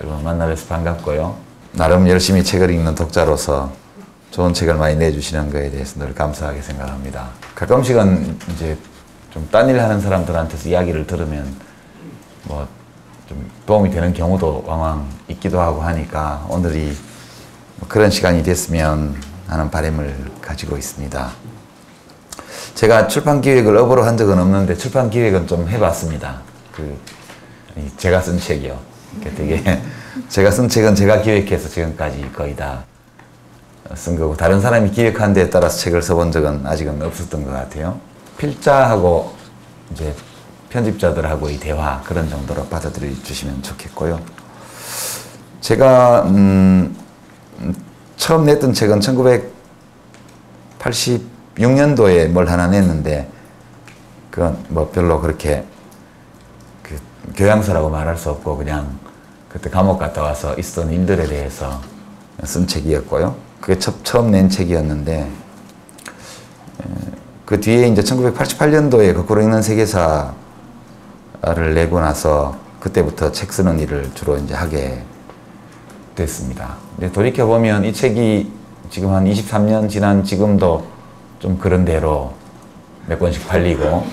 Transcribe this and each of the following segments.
여러분 만나뵈서 반갑고요. 나름 열심히 책을 읽는 독자로서 좋은 책을 많이 내주시는 거에 대해서 늘 감사하게 생각합니다. 가끔씩은 이제 좀 딴 일 하는 사람들한테서 이야기를 들으면 뭐 좀 도움이 되는 경우도 왕왕 있기도 하고 하니까 오늘이 뭐 그런 시간이 됐으면 하는 바람을 가지고 있습니다. 제가 출판 기획을 업으로 한 적은 없는데 출판 기획은 좀 해봤습니다. 그 제가 쓴 책이요. 되게 제가 쓴 책은 제가 기획해서 지금까지 거의 다 쓴 거고 다른 사람이 기획한 데에 따라서 책을 써본 적은 아직은 없었던 것 같아요. 필자하고 이제 편집자들하고의 대화 그런 정도로 받아들여 주시면 좋겠고요. 제가 음, 처음 냈던 책은 1986년도에 뭘 하나 냈는데 그건 뭐 별로 그렇게 그 교양서라고 말할 수 없고 그냥 그때 감옥 갔다 와서 있었던 일들에 대해서 쓴 책이었고요. 그게 처, 처음 낸 책이었는데 그 뒤에 이제 1988년도에 거꾸로 읽는 세계사를 내고 나서 그때부터 책 쓰는 일을 주로 이제 하게 됐습니다. 돌이켜 보면 이 책이 지금 한 23년 지난 지금도 좀 그런 대로 몇 권씩 팔리고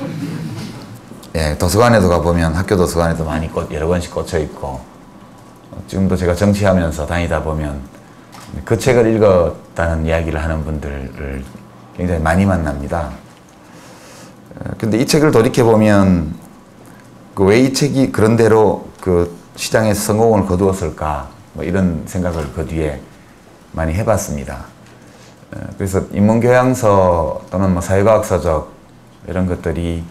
예, 도서관에도 가보면 학교 도서관에도 많이 꽃, 여러 권씩 꽂혀 있고 지금도 제가 정치하면서 다니다 보면 그 책을 읽었다는 이야기를 하는 분들을 굉장히 많이 만납니다. 근데 이 책을 돌이켜보면 그 왜 이 책이 그런대로 그 시장에서 성공을 거두었을까 뭐 이런 생각을 그 뒤에 많이 해봤습니다. 그래서 인문교양서 또는 뭐 사회과학서적 이런 것들이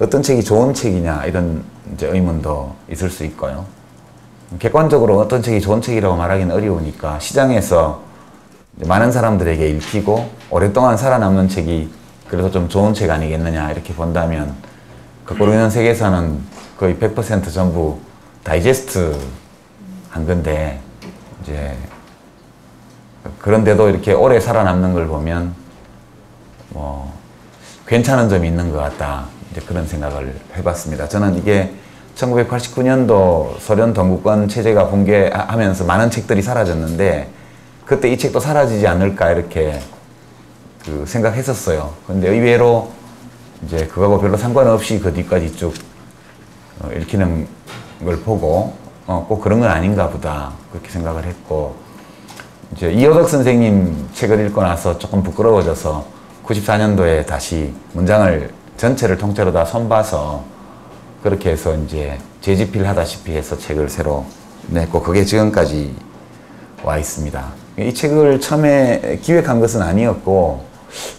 어떤 책이 좋은 책이냐 이런 이제 의문도 있을 수 있고요. 객관적으로 어떤 책이 좋은 책이라고 말하기는 어려우니까 시장에서 많은 사람들에게 읽히고 오랫동안 살아남는 책이 그래서 좀 좋은 책 아니겠느냐 이렇게 본다면 거꾸로 있는 세계에서는 거의 100% 전부 다이제스트 한 건데 이제 그런데도 이렇게 오래 살아남는 걸 보면 뭐 괜찮은 점이 있는 것 같다 이제 그런 생각을 해봤습니다. 저는 이게 1989년도 소련 동구권 체제가 붕괴하면서 많은 책들이 사라졌는데 그때 이 책도 사라지지 않을까 이렇게 그 생각했었어요. 근데 의외로 이제 그거하고 별로 상관없이 그 뒤까지 쭉 어, 읽히는 걸 보고 어, 꼭 그런 건 아닌가 보다 그렇게 생각을 했고 이제 이호덕 선생님 책을 읽고 나서 조금 부끄러워져서 94년도에 다시 문장을 전체를 통째로 다 손봐서 그렇게 해서 이제 재집필 하다시피 해서 책을 새로 냈고 그게 지금까지 와 있습니다. 이 책을 처음에 기획한 것은 아니었고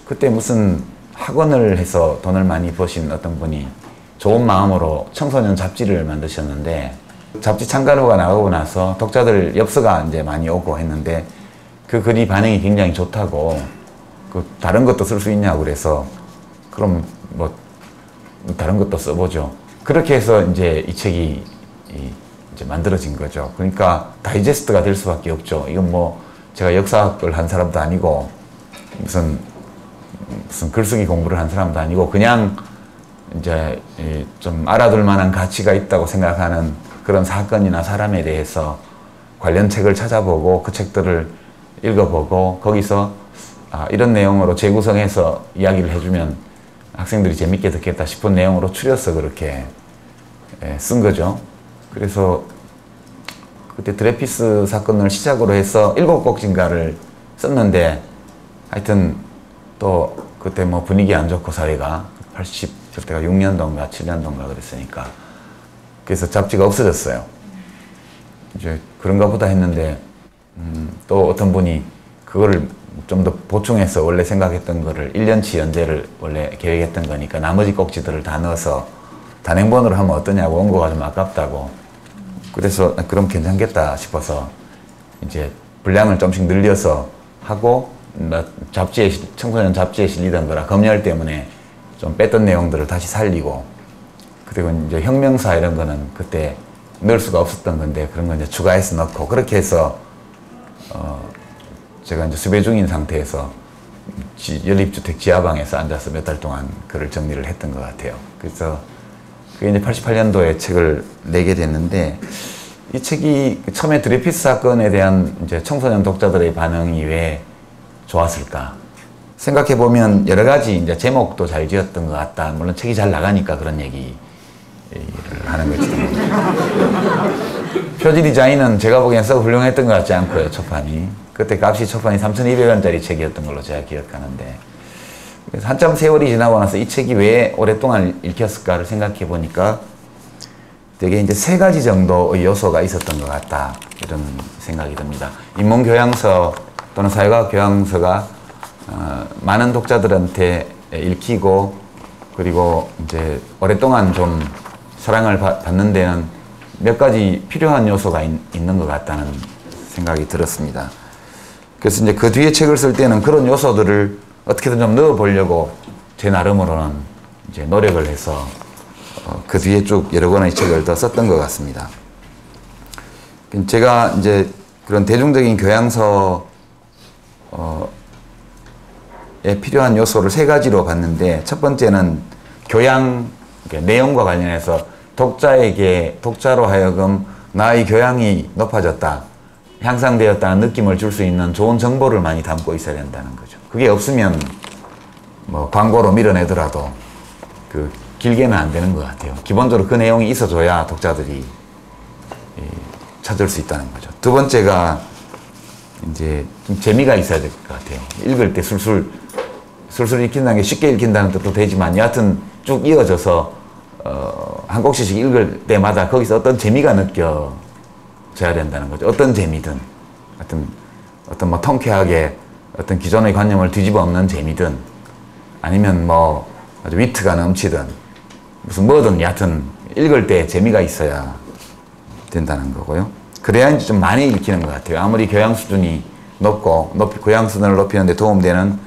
그때 무슨 학원을 해서 돈을 많이 버신 어떤 분이 좋은 마음으로 청소년 잡지를 만드셨는데 잡지 참가료가 나오고 나서 독자들 엽서가 이제 많이 오고 했는데 그 글이 반응이 굉장히 좋다고 그 다른 것도 쓸 수 있냐고 그래서 그럼 뭐 다른 것도 써보죠. 그렇게 해서 이제 이 책이 이제 만들어진 거죠. 그러니까 다이제스트가 될 수밖에 없죠. 이건 뭐 제가 역사학을 한 사람도 아니고 무슨 무슨 글쓰기 공부를 한 사람도 아니고 그냥 이제 좀 알아둘 만한 가치가 있다고 생각하는 그런 사건이나 사람에 대해서 관련 책을 찾아보고 그 책들을 읽어보고 거기서 아, 이런 내용으로 재구성해서 이야기를 해주면 학생들이 재밌게 듣겠다 싶은 내용으로 추려서 그렇게 쓴 거죠. 그래서 그때 드레피스 사건을 시작으로 해서 일곱 곡진가를 썼는데 하여튼 또 그때 뭐 분위기 안 좋고 사회가 80 그때가 6년도인가 7년도인가 그랬으니까 그래서 잡지가 없어졌어요. 이제 그런가 보다 했는데 음, 또 어떤 분이 그거를 좀 더 보충해서 원래 생각했던 거를 1년치 연재를 원래 계획했던 거니까 나머지 꼭지들을 다 넣어서 단행본으로 하면 어떠냐고 원고가 좀 아깝다고. 그래서 그럼 괜찮겠다 싶어서 이제 분량을 좀씩 늘려서 하고 잡지에 청소년 잡지에 실리던 거라 검열 때문에 좀 뺐던 내용들을 다시 살리고 그리고 이제 혁명사 이런 거는 그때 넣을 수가 없었던 건데 그런 건 이제 추가해서 넣고 그렇게 해서 어 제가 이제 수배 중인 상태에서 지, 연립주택 지하방에서 앉아서 몇 달 동안 글을 정리를 했던 것 같아요. 그래서 그게 이제 88년도에 책을 내게 됐는데 이 책이 처음에 드레피스 사건에 대한 이제 청소년 독자들의 반응이 왜 좋았을까? 생각해 보면 여러 가지 이제 제목도 잘 지었던 것 같다. 물론 책이 잘 나가니까 그런 얘기를 하는 거지도 표지 디자인은 제가 보기엔 썩 훌륭했던 것 같지 않고요, 초판이. 그때 값이 초판이 3,200원짜리 책이었던 걸로 제가 기억하는데. 그래서 한참 세월이 지나고 나서 이 책이 왜 오랫동안 읽혔을까를 생각해 보니까 되게 이제 세 가지 정도의 요소가 있었던 것 같다. 이런 생각이 듭니다. 인문 교양서 또는 사회과학 교양서가 어, 많은 독자들한테 읽히고 그리고 이제 오랫동안 좀 사랑을 받, 받는 데는 몇 가지 필요한 요소가 있, 있는 것 같다는 생각이 들었습니다. 그래서 이제 그 뒤에 책을 쓸 때는 그런 요소들을 어떻게든 좀 넣어 보려고 제 나름으로는 이제 노력을 해서 어, 그 뒤에 쭉 여러 권의 책을 더 썼던 것 같습니다. 제가 이제 그런 대중적인 교양서 어, 에 필요한 요소를 세 가지로 봤는데 첫 번째는 교양 그러니까 내용과 관련해서 독자에게 독자로 하여금 나의 교양이 높아졌다 향상되었다는 느낌을 줄 수 있는 좋은 정보를 많이 담고 있어야 된다는 거죠. 그게 없으면 뭐 광고로 밀어내더라도 그 길게는 안 되는 것 같아요. 기본적으로 그 내용이 있어줘야 독자들이 찾을 수 있다는 거죠. 두 번째가 이제 좀 재미가 있어야 될 것 같아요. 읽을 때 술술 술술 읽힌다는 게 쉽게 읽힌다는 뜻도 되지만 여하튼 쭉 이어져서 어, 한 곡씩 읽을 때마다 거기서 어떤 재미가 느껴 져야 된다는 거죠. 어떤 재미든 어떤 어떤 뭐 통쾌하게 어떤 기존의 관념을 뒤집어 엎는 재미든 아니면 뭐 아주 위트가 넘치든 무슨 뭐든 여하튼 읽을 때 재미가 있어야 된다는 거고요. 그래야 좀 많이 읽히는 것 같아요. 아무리 교양 수준이 높고 높이, 교양 수준을 높이는데 도움되는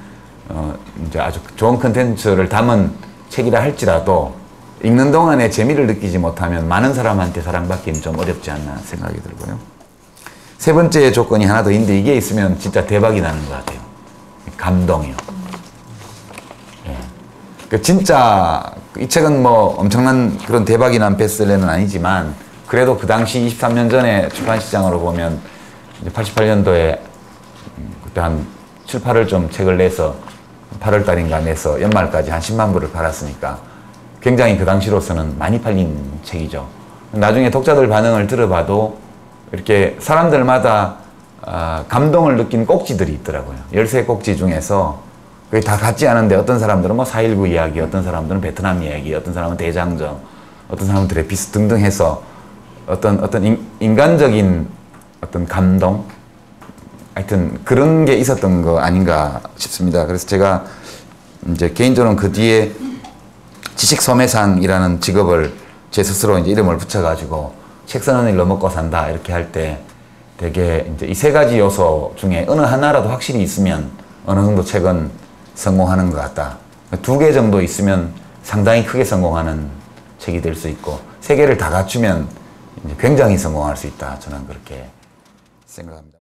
어, 이제 아주 좋은 컨텐츠를 담은 책이라 할지라도 읽는 동안에 재미를 느끼지 못하면 많은 사람한테 사랑받기는 좀 어렵지 않나 생각이 들고요. 세 번째 조건이 하나 더 있는데 이게 있으면 진짜 대박이 나는 것 같아요. 감동이요. 예. 그 진짜 이 책은 뭐 엄청난 그런 대박이 난 베스트셀러는 아니지만 그래도 그 당시 23년 전에 출판 시장으로 보면 88년도에 그때 한 7, 8월 좀 책을 내서 8월 달인가 내서 연말까지 한 10만 부를 팔았으니까 굉장히 그 당시로서는 많이 팔린 책이죠. 나중에 독자들 반응을 들어봐도 이렇게 사람들마다 어, 감동을 느낀 꼭지들이 있더라고요. 열세 꼭지 중에서 그게 다 같지 않은데 어떤 사람들은 뭐 4.19 이야기, 어떤 사람들은 베트남 이야기, 어떤 사람은 대장정, 어떤 사람은 드레피스 등등 해서 어떤 어떤 인, 인간적인 어떤 감동 하여튼 그런 게 있었던 거 아닌가 싶습니다. 그래서 제가 이제 개인적으로는 그 뒤에 지식 소매상이라는 직업을 제 스스로 이제 이름을 붙여가지고 책 쓰는 일로 먹고 산다 이렇게 할 때 되게 이제 이 세 가지 요소 중에 어느 하나라도 확실히 있으면 어느 정도 책은 성공하는 것 같다. 두 개 정도 있으면 상당히 크게 성공하는 책이 될 수 있고 세 개를 다 갖추면 굉장히 성공할 수 있다. 저는 그렇게 생각합니다.